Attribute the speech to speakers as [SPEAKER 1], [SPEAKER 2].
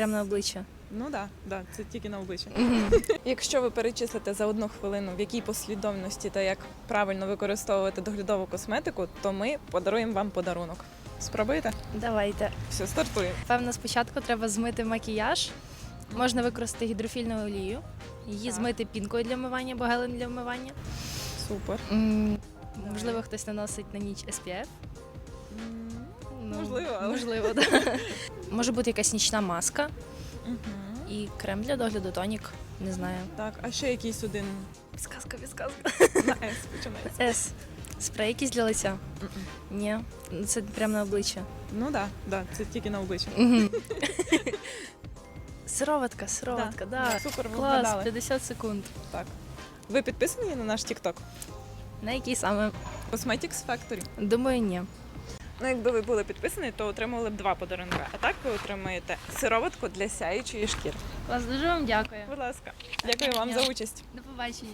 [SPEAKER 1] Прямо на обличчя.
[SPEAKER 2] Ну так, да, да, це тільки на обличчя. Якщо ви перечислите за одну хвилину, в якій послідовності та як правильно використовувати доглядову косметику, то ми подаруємо вам подарунок. Спробуєте?
[SPEAKER 1] Давайте.
[SPEAKER 2] Все, стартуємо.
[SPEAKER 1] Певно, спочатку треба змити макіяж. Можна використати гідрофільну олію, її
[SPEAKER 2] Так.
[SPEAKER 1] змити пінкою для вмивання або гелем для вмивання.
[SPEAKER 2] Супер.
[SPEAKER 1] М, Можливо, хтось наносить на ніч SPF. Ну,
[SPEAKER 2] Можливо, але-
[SPEAKER 1] Можливо, да. Може бути якась нічна маска і крем для догляду, тонік. Не знаю.
[SPEAKER 2] Так, а ще якийсь один
[SPEAKER 1] Підсказка, підсказка.
[SPEAKER 2] на С починається.
[SPEAKER 1] С. Спрей якийсь для лиця? Ні. Це прямо на обличчя.
[SPEAKER 2] Ну так, да, да, це тільки на обличчя.
[SPEAKER 1] Сироватка, сироватка, да.
[SPEAKER 2] Супер, ви
[SPEAKER 1] Клас,
[SPEAKER 2] вгадали.
[SPEAKER 1] 50 секунд.
[SPEAKER 2] Так. Ви підписані на наш TikTok?
[SPEAKER 1] На який саме?
[SPEAKER 2] Cosmetics Factory.
[SPEAKER 1] Думаю, ні.
[SPEAKER 2] Ну, якби ви були підписані, то отримували б два подарунки. А так ви отримаєте сироватку для сяючої шкіри.
[SPEAKER 1] Клас, дуже вам дякую.
[SPEAKER 2] Будь ласка, дякую вам за участь.
[SPEAKER 1] До побачення.